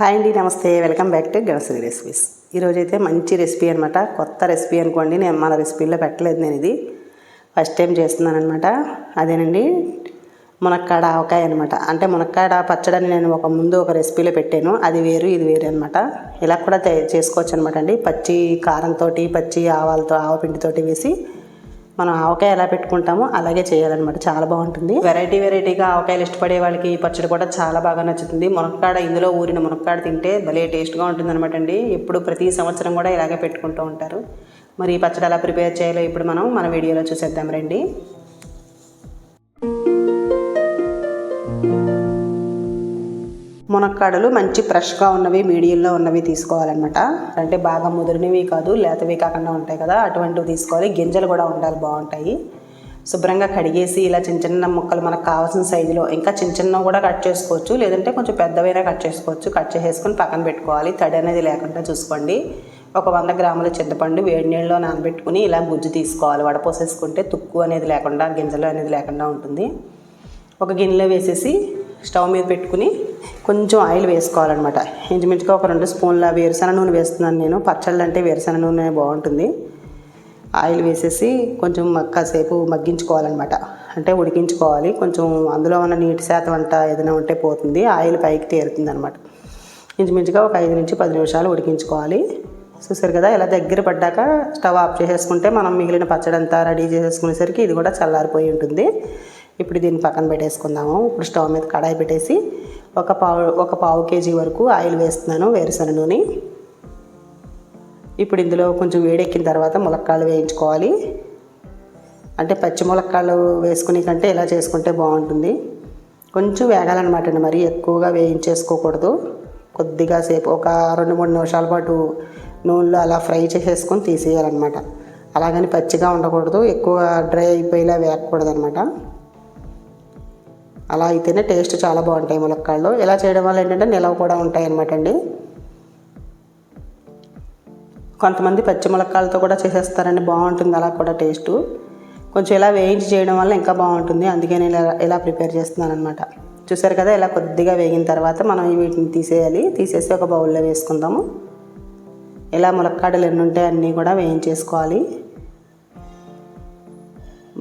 Hi అండి నమస్తే. Welcome back to Ganashree recipes. ఈరోజు అయితే మంచి రెసిపీ అనమాట కొత్త రెసిపీ అనుకోండి నేను మన రెసిపీలో పెట్టలేదు నేను ఇది. ఫస్ట్ టైం చేస్తున్నాను అనమాట అదేనండి మునక్కాడ ఆవకాయ అనమాట అంటే మునక్కాడ పచ్చడని నేను ఒక ముందు ఒక రెసిపీలో పెట్టాను. అది వేరు ఇది వేరు అనమాట ఇలా కూడా తే- చేసుకోవచ్చు అనమాట అండి. పచ్చి కారంతో పచ్చి ఆవాలతో ఆవపిండితోటి వేసి మనం ఆవకాయ ఎలా పెట్టుకుంటామో అలాగే చేయాలన్నమాట. చాలా బాగుంటుంది. వెరైటీ వెరైటీగా ఆవకాయలు ఇష్టపడే వాళ్ళకి ఈ పచ్చడి కూడా చాలా బాగా నచ్చుతుంది. మునక్కాడ ఇందులో ఊరిన మునక్కాడ తింటే భలే టేస్ట్గా ఉంటుంది అనమాట అండి. ఎప్పుడు ప్రతి సంవత్సరం కూడా ఇలాగే పెట్టుకుంటూ ఉంటారు. మరి ఈ పచ్చడి ఎలా ప్రిపేర్ చేయాలో ఇప్పుడు మనం మన వీడియోలో చూసేద్దాం రండి. మునక్కాడలు మంచి ఫ్రెష్గా ఉన్నవి మీడియంలో ఉన్నవి తీసుకోవాలన్నమాట. అంటే బాగా ముదిరినవి కాదు లేతవి కాకుండా ఉంటాయి కదా అటువంటివి తీసుకోవాలి. గింజలు కూడా ఉండాలి బాగుంటాయి. శుభ్రంగా కడిగేసి ఇలా చిన్న చిన్న ముక్కలు మనకు కావాల్సిన సైజులో ఇంకా చిన్న చిన్నవి కూడా కట్ చేసుకోవచ్చు. లేదంటే కొంచెం పెద్దవైనా కట్ చేసుకోవచ్చు. కట్ చేసేసుకొని పక్కన పెట్టుకోవాలి. తడి అనేది లేకుండా చూసుకోండి. ఒక వంద గ్రాముల చింతపండు వేడి నీళ్ళలో నానబెట్టుకుని ఇలా గుజ్జు తీసుకోవాలి. వడపోసేసుకుంటే తుక్కు అనేది లేకుండా గింజలు అనేది లేకుండా ఉంటుంది. ఒక గిన్నెలో వేసేసి స్టవ్ మీద పెట్టుకుని కొంచెం ఆయిల్ వేసుకోవాలన్నమాట. ఇంచుమించుగా ఒక రెండు స్పూన్ల వేరుశెనగ నూనె వేస్తున్నాను నేను. పచ్చళ్ళు అంటే వేరుశెనగ నూనె బాగుంటుంది. ఆయిల్ వేసేసి కొంచెం కాసేపు మగ్గించుకోవాలన్నమాట. అంటే ఉడికించుకోవాలి. కొంచెం అందులో ఉన్న నీటి శాతం అంట ఏదైనా ఉంటే పోతుంది. ఆయిల్ పైకి తేరుతుంది అనమాట ఇంచుమించుగా ఒక ఐదు నుంచి పది నిమిషాలు ఉడికించుకోవాలి. చూసారు కదా ఇలా దగ్గర పడ్డాక స్టవ్ ఆఫ్ చేసేసుకుంటే మనం మిగిలిన పచ్చడంతా రెడీ చేసేసుకునేసరికి ఇది కూడా చల్లారిపోయి ఉంటుంది. ఇప్పుడు దీన్ని పక్కన పెట్టేసుకుందాము. ఇప్పుడు స్టవ్ మీద కడాయి పెట్టేసి ఒక పావు ఒక పావు కేజీ వరకు ఆయిల్ వేస్తున్నాను వేరుశన నూనె. ఇప్పుడు ఇందులో కొంచెం వేడెక్కిన తర్వాత ములక్కాళ్ళు వేయించుకోవాలి. అంటే పచ్చి ములక్కాళ్ళు వేసుకునే కంటే ఇలా చేసుకుంటే బాగుంటుంది. కొంచెం వేగాలన్నమాట అండి మరి ఎక్కువగా వేయించేసుకోకూడదు. కొద్దిగా సేపు ఒక రెండు మూడు నిమిషాల పాటు నూనెలో అలా ఫ్రై చేసేసుకొని తీసేయాలన్నమాట. అలాగని పచ్చిగా ఉండకూడదు ఎక్కువ డ్రై అయిపోయేలా వేయకూడదు అనమాట అలా అయితేనే టేస్ట్ చాలా బాగుంటాయి ములక్కాళ్ళు ఇలా చేయడం వల్ల ఏంటంటే నిలవ కూడా ఉంటాయి అనమాట అండి. కొంతమంది పచ్చి ములక్కాయలతో కూడా చేసేస్తారండి బాగుంటుంది అలా కూడా టేస్ట్. కొంచెం ఇలా వేయించి చేయడం వల్ల ఇంకా బాగుంటుంది అందుకే నేను ఇలా ఇలా ప్రిపేర్ చేస్తున్నాను అనమాట చూసారు కదా ఇలా కొద్దిగా వేగిన తర్వాత మనం వీటిని తీసేయాలి. తీసేసి ఒక బౌల్లో వేసుకుందాము. ఇలా ములక్కాడలు ఎన్ని ఉంటాయి అన్నీ కూడా వేయించేసుకోవాలి.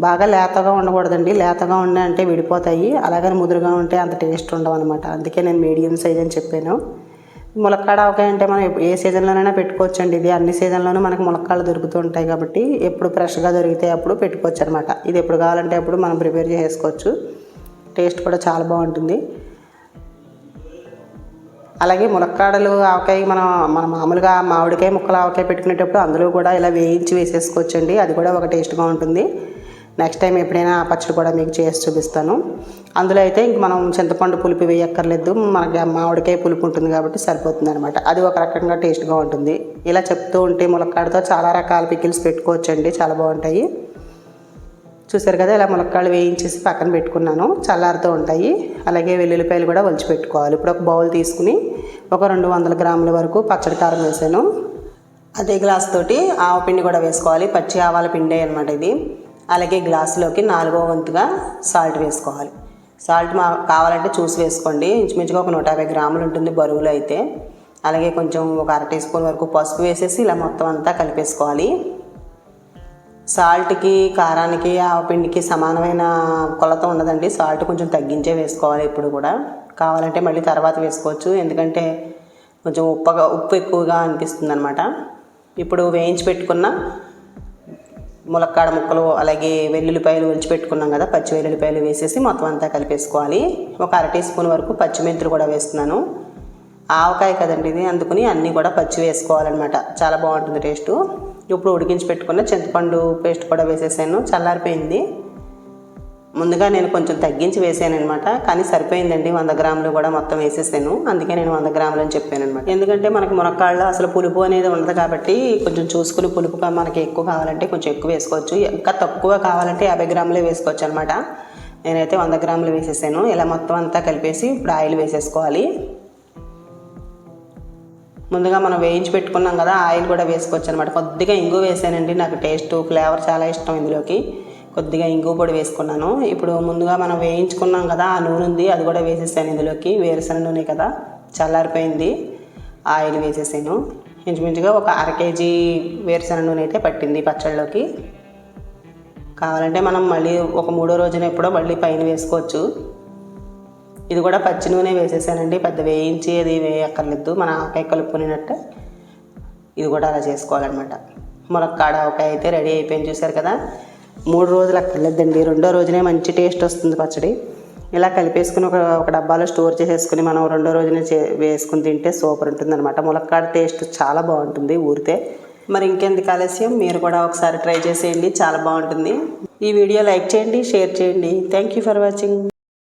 బాగా లేతగా ఉండకూడదండి. లేతగా ఉండే అంటే విడిపోతాయి. అలాగని ముదురుగా ఉంటే అంత టేస్ట్ ఉండవు అనమాట అందుకే నేను మీడియం సైజ్ అని చెప్పాను. ములక్కాడ ఆవకాయ అంటే మనం ఏ సీజన్లోనైనా పెట్టుకోవచ్చు అండి ఇది అన్ని సీజన్లోనూ మనకు ములక్కాడలు దొరుకుతూ ఉంటాయి కాబట్టి ఎప్పుడు ఫ్రెష్గా దొరికితే అప్పుడు పెట్టుకోవచ్చు అనమాట ఇది ఎప్పుడు కావాలంటే అప్పుడు మనం ప్రిపేర్ చేసుకోవచ్చు టేస్ట్ కూడా చాలా బాగుంటుంది. అలాగే ములక్కాడలు ఆవకాయ మనం మన మామూలుగా మామిడికాయ ముక్కలు ఆవకాయ పెట్టుకునేటప్పుడు అందులో కూడా ఇలా వేయించి వేసేసుకోవచ్చండి. అది కూడా ఒక టేస్ట్గా ఉంటుంది. నెక్స్ట్ టైం ఎప్పుడైనా ఆ పచ్చడి కూడా మీకు చేసి చూపిస్తాను. అందులో అయితే ఇంక మనం చింతపండు పులుపు వేయక్కర్లేదు. మనకి మామిడికాయ పులుపు ఉంటుంది కాబట్టి సరిపోతుంది అనమాట అది ఒక రకంగా టేస్ట్గా ఉంటుంది. ఇలా చెప్తూ ఉంటే ములక్కాడతో చాలా రకాల పికిల్స్ పెట్టుకోవచ్చండి. చాలా బాగుంటాయి. చూసారు కదా ఇలా ములక్కాళ్ళు వేయించేసి పక్కన పెట్టుకున్నాను. చల్లారుతూ ఉంటాయి. అలాగే వెల్లుల్లిపాయలు కూడా ఒలిచి పెట్టుకోవాలి. ఇప్పుడు ఒక బౌల్ తీసుకుని ఒక రెండు వందల గ్రాముల వరకు పచ్చడి కారం వేసాను. అదే గ్లాస్ తోటి ఆవ పిండి కూడా వేసుకోవాలి. పచ్చి ఆవాల పిండి అనమాట ఇది. అలాగే గ్లాసులోకి నాలుగో వంతుగా సాల్ట్ వేసుకోవాలి. సాల్ట్ మా కావాలంటే చూసి వేసుకోండి. ఇంచుమించుగా ఒక నూట యాభై గ్రాములు ఉంటుంది బరువులో అయితే. అలాగే కొంచెం ఒక అర టీ స్పూన్ వరకు పసుపు వేసేసి ఇలా మొత్తం అంతా కలిపేసుకోవాలి. సాల్ట్కి కారానికి ఆవపిండికి సమానమైన కొలత ఉండదండి. సాల్ట్ కొంచెం తగ్గించే వేసుకోవాలి ఇప్పుడు కూడా. కావాలంటే మళ్ళీ తర్వాత వేసుకోవచ్చు. ఎందుకంటే కొంచెం ఉప్పగా ఉప్పు ఎక్కువగా అనిపిస్తుంది అనమాట ఇప్పుడు వేయించి పెట్టుకున్న ములక్కాడ ముక్కలు అలాగే వెల్లుల్లిపాయలు ఒలిచి పెట్టుకున్నాం కదా పచ్చి వెల్లుల్లిపాయలు వేసేసి మొత్తం అంతా కలిపేసుకోవాలి. ఒక అర టీ స్పూన్ వరకు పచ్చిమెంతులు కూడా వేస్తున్నాను. ఆవకాయ కదండి ఇది అందుకుని అన్నీ కూడా పచ్చి వేసుకోవాలన్నమాట. చాలా బాగుంటుంది టేస్ట్. ఇప్పుడు ఉడికించి పెట్టుకున్న చింతపండు పేస్ట్ కూడా వేసేసాను. చల్లారిపోయింది. ముందుగా నేను కొంచెం తగ్గించి వేసాను అనమాట కానీ సరిపోయిందండి. వంద గ్రాములు కూడా మొత్తం వేసేసాను. అందుకే నేను వంద గ్రాములు అని చెప్పాను అనమాట ఎందుకంటే మనకి మునక్కాళ్ళు అసలు పులుపు అనేది ఉండదు కాబట్టి కొంచెం చూసుకుని పులుపుగా మనకి ఎక్కువ కావాలంటే కొంచెం ఎక్కువ వేసుకోవచ్చు. ఇంకా తక్కువ కావాలంటే యాభై గ్రాములే వేసుకోవచ్చు అనమాట నేనైతే వంద గ్రాములు వేసేసాను. ఇలా మొత్తం అంతా కలిపేసి ఇప్పుడు ఆయిల్ వేసేసుకోవాలి. ముందుగా మనం వేయించి పెట్టుకున్నాం కదా ఆయిల్ కూడా వేసుకోవచ్చు అనమాట కొద్దిగా ఇంగు వేసానండి. నాకు టేస్ట్ ఫ్లేవర్ చాలా ఇష్టం ఇందులోకి. కొద్దిగా ఇంగు పొడి వేసుకున్నాను. ఇప్పుడు ముందుగా మనం వేయించుకున్నాం కదా ఆ నూనె ఉంది అది కూడా వేసేసాను ఇందులోకి. వేరుశనగ నూనె కదా చల్లారిపోయింది. ఆయిల్ వేసేసాను. ఇంచుమించుగా ఒక అర కేజీ వేరుశనగ నూనె అయితే పట్టింది పచ్చళ్ళలోకి. కావాలంటే మనం మళ్ళీ ఒక మూడో రోజున ఎప్పుడో మళ్ళీ పైన వేసుకోవచ్చు. ఇది కూడా పచ్చి నూనె వేసేసానండి పెద్ద వేయించి అది వేయక్కర్లేదు మన ఆకాయ కలుపుకునేటట్టు. ఇది కూడా అలా చేసుకోవాలన్నమాట. ములక్కాడ ఆవకాయ అయితే రెడీ అయిపోయింది చూసారు కదా? మూడు రోజులు అక్కర్లేదండి. రెండో రోజునే మంచి టేస్ట్ వస్తుంది పచ్చడి. ఇలా కలిపేసుకుని ఒక ఒక డబ్బాలో స్టోర్ చేసేసుకుని మనం రెండో రోజునే చే వేసుకుని తింటే సూపర్ ఉంటుంది అనమాట ములక్కాడ టేస్ట్ చాలా బాగుంటుంది ఊరితే. మరి ఇంకెందుకు ఆలస్యం? మీరు కూడా ఒకసారి ట్రై చేసేయండి. చాలా బాగుంటుంది. ఈ వీడియో లైక్ చేయండి షేర్ చేయండి. Thank you for watching